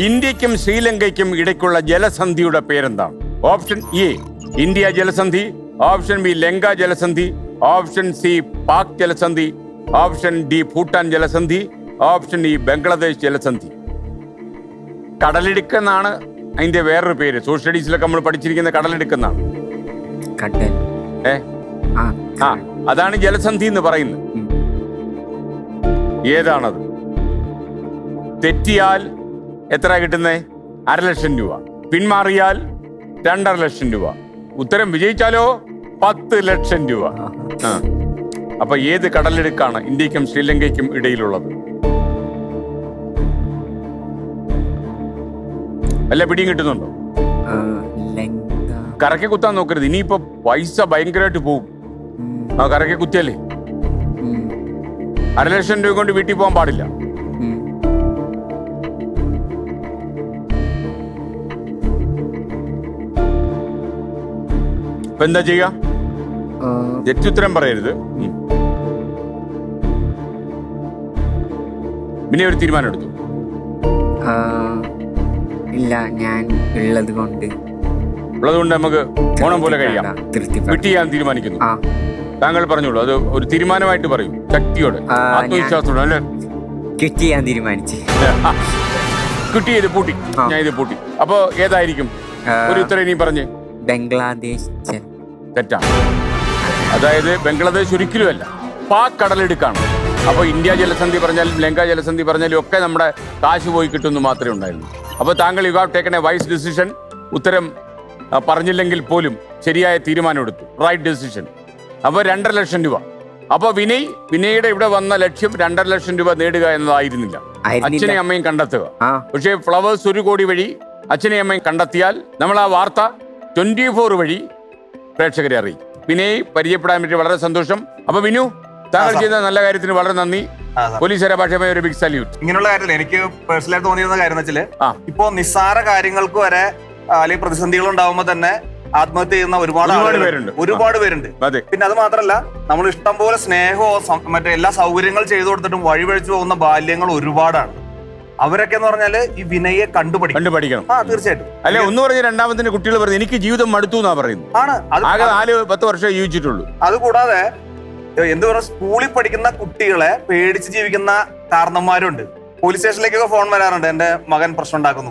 ഇന്ത്യക്കും ശ്രീലങ്കയ്ക്കും ഇടയ്ക്കുള്ള ജലസന്ധിയുടെ പേരെന്താണ്? ഓപ്ഷൻ എ ഇന്ത്യ ജലസന്ധി. ഓപ്ഷൻ ബി ലങ്ക ജലസന്ധി. ഓപ്ഷൻ സി പാക് ജലസന്ധി. ഓപ്ഷൻ ഡി ഭൂട്ടാൻ ജലസന്ധി. ഓപ്ഷൻ ഇ ബംഗ്ലാദേശ് ജലസന്ധി. കടലിടുക്കെന്നാണ് അതിന്റെ വേറൊരു പേര്. സോഷ്യൽ സ്റ്റഡീസിലൊക്കെ നമ്മൾ പഠിച്ചിരിക്കുന്ന കടലിടുക്കെന്നാണ്. ഏ? ആ അതാണ് ജലസന്ധി എന്ന് പറയുന്നത്. ഏതാണത്? തെറ്റിയാൽ എത്ര കിട്ടുന്നത് അര ലക്ഷം രൂപ. പിന്മാറിയാൽ രണ്ടര ലക്ഷം രൂപ. ഉത്തരം വിജയിച്ചാലോ? പത്ത് ലക്ഷം രൂപ. അപ്പൊ ഏത് കടലെടുക്കാണ് ഇന്ത്യക്കും ശ്രീലങ്കയ്ക്കും ഇടയിലുള്ളത്? വല്ല പിടിയും കിട്ടുന്നുണ്ടോ? കറക്കി കുത്താൻ നോക്കരുത്. ഇനിയിപ്പോ പൈസ ഭയങ്കരമായിട്ട് പോകും ആ കറക്കി കുത്തിയല്ലേ അരലക്ഷം അര ലക്ഷം രൂപ കൊണ്ട് വീട്ടിൽ പോകാൻ പാടില്ല. ഇപ്പൊ എന്താ ചെയ്യുക? ആ, തെറ്റുത്തരം പറയരുത്. പിന്നെ ഒരു തീരുമാനം എടുത്തു ഇല്ല ഞാൻ ഉള്ളത് കൊണ്ട്. ഉള്ളത് കൊണ്ട് നമുക്ക് ഓണം പോലെ കഴിയാം. വിട്ടി ചെയ്യാൻ തീരുമാനിക്കുന്നു. താങ്കൾ പറഞ്ഞോളൂ അത് ഒരു തീരുമാനമായിട്ട് പറയും ശക്തിയോട് ആത്മവിശ്വാസത്തോട് ഞാൻ- അല്ലേ? കിറ്റ് ചെയ്യാൻ തീരുമാനിച്ചു. കിട്ടി ഇത് പൂട്ടി ഞാൻ ഇത് പൂട്ടി. അപ്പോ ഏതായിരിക്കും? ഒരു ഉത്തരം ഇനി പറഞ്ഞ്. ബംഗ്ലാദേശ് തെറ്റാണ്. അതായത് ബംഗ്ലാദേശ് ഒരിക്കലുമല്ല. പാക് കടലെടുക്കാണ്. അപ്പോൾ ഇന്ത്യ ജലസന്ധി പറഞ്ഞാലും ലങ്ക ജലസന്ധി പറഞ്ഞാലും ഒക്കെ നമ്മുടെ കാശ് പോയി കിട്ടുമെന്ന് മാത്രമേ ഉണ്ടായിരുന്നു അപ്പോൾ താങ്കൾ you have taken a wise decision. ഉത്തരം പറഞ്ഞില്ലെങ്കിൽ പോലും ശരിയായ തീരുമാനം എടുത്തു. Right decision. അപ്പോൾ രണ്ടര ലക്ഷം രൂപ. അപ്പോൾ വിനയ് വിനയുടെ ഇവിടെ വന്ന ലക്ഷ്യം രണ്ടര ലക്ഷം രൂപ നേടുക എന്നതായിരുന്നില്ല. അച്ഛനെയും അമ്മയും കണ്ടെത്തുക. പക്ഷേ ഫ്ലവേഴ്സ് ഒരു കോടി വഴി അച്ഛനെയും അമ്മയും കണ്ടെത്തിയാൽ നമ്മൾ ആ വാർത്ത ട്വന്റി ഫോർ വഴി പ്രേക്ഷകരെ അറിയിക്കും. വിനയ് പരിചയപ്പെടാൻ പറ്റി വളരെ സന്തോഷം. അപ്പൊ വിനു താങ്കൾ ചെയ്യുന്ന ചെയ്ത നല്ല കാര്യത്തിന് വളരെ നന്ദി. പോലീസ് ഭാഷമായ ഒരു ബിഗ് സല്യൂട്ട് ഇങ്ങനെയുള്ള കാര്യത്തിൽ എനിക്ക് പേഴ്സണലായിട്ട് തോന്നിയിരുന്ന കാര്യം വെച്ചാൽ. ഇപ്പോ നിസ്സാര കാര്യങ്ങൾക്ക് വരെ അല്ലെങ്കിൽ പ്രതിസന്ധികൾ ഉണ്ടാവുമ്പോൾ തന്നെ ആത്മഹത്യ ചെയ്യുന്ന ഒരുപാട് ഒരുപാട് പേരുണ്ട്. ഒരുപാട് പേരുണ്ട്. പിന്നെ അത് മാത്രല്ല നമ്മൾ ഇഷ്ടം പോലെ സ്നേഹവും മറ്റേ എല്ലാ സൗകര്യങ്ങൾ ചെയ്തു കൊടുത്തിട്ടും വഴിവഴിച്ചു പോകുന്ന ബാല്യങ്ങൾ ഒരുപാടാണ്. അവരൊക്കെ എന്ന് പറഞ്ഞാൽ ഈ വിനയെ കണ്ടുപഠിക്കും. കണ്ടു പഠിക്കണം ആ തീർച്ചയായിട്ടും. അല്ലെ ഒന്ന് പറഞ്ഞ രണ്ടാമത്തിന്റെ കുട്ടികൾ പറഞ്ഞു എനിക്ക് ജീവിതം മടുത്തു എന്നാ പറയുന്നു ആണ്. അത് ആകെ നാല് പത്ത് വർഷം ജീവിച്ചിട്ടുള്ളൂ. അതുകൂടാതെ എന്ത് പറയുക സ്കൂളിൽ പഠിക്കുന്ന കുട്ടികളെ പേടിച്ച് ജീവിക്കുന്ന കാരണന്മാരുണ്ട് പോലീസ് സ്റ്റേഷനിലേക്കൊക്കെ ഫോൺ വരാറുണ്ട് എന്റെ മകൻ പ്രശ്നം ഉണ്ടാക്കുന്നു.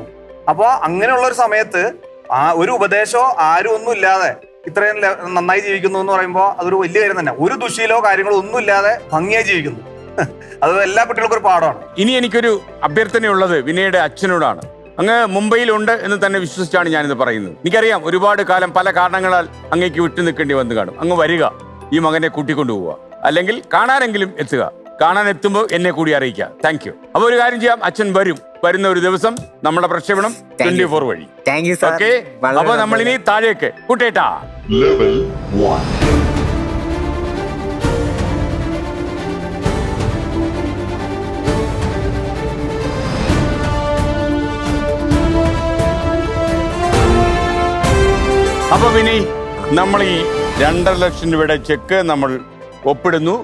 അപ്പൊ അങ്ങനെയുള്ള ഒരു സമയത്ത് ആ ഒരു ഉപദേശമോ ആരും ഒന്നും ഇല്ലാതെ ഇത്രയും ല- നന്നായി ജീവിക്കുന്നു എന്ന് പറയുമ്പോൾ അതൊരു വലിയ കാര്യം തന്നെ. ഒരു ദുശീലോ കാര്യങ്ങളോ ഒന്നും ഇല്ലാതെ ഭംഗിയായി ജീവിക്കുന്നു. അത് എല്ലാ കുട്ടികൾക്കും ഒരു പാഠമാണ്. ഇനി എനിക്കൊരു അഭ്യർത്ഥനയുള്ളത് വിനയുടെ അച്ഛനോടാണ്. അങ്ങ് മുംബൈയിലുണ്ട് എന്ന് തന്നെ വിശ്വസിച്ചാണ് ഞാനിത് പറയുന്നത്. എനിക്കറിയാം ഒരുപാട് കാലം പല കാരണങ്ങളാൽ അങ്ങേക്ക് വിട്ടു നിൽക്കേണ്ടി വന്നു കാണും. അങ്ങ് വരിക ഈ മകനെ കൂട്ടിക്കൊണ്ടു പോവുക അല്ലെങ്കിൽ കാണാനെങ്കിലും എത്തുക. കാണാൻ എത്തുമ്പോൾ എന്നെ കൂടി അറിയിക്കുക. താങ്ക് യു അപ്പൊ ഒരു കാര്യം ചെയ്യാം. അച്ഛൻ വരും. വരുന്ന ഒരു ദിവസം നമ്മുടെ പ്രക്ഷേപണം ട്വന്റി ഫോർ വഴി. താങ്ക് യു സാർ ഓക്കെ അപ്പൊ നമ്മളിനി താഴേക്ക്. കൂട്ടേട്ടാ. ലെവൽ 1. അപ്പൊ വിനി നമ്മൾ ഈ രണ്ടര ലക്ഷം രൂപയുടെ ചെക്ക് നമ്മൾ ഒപ്പിടുന്നു.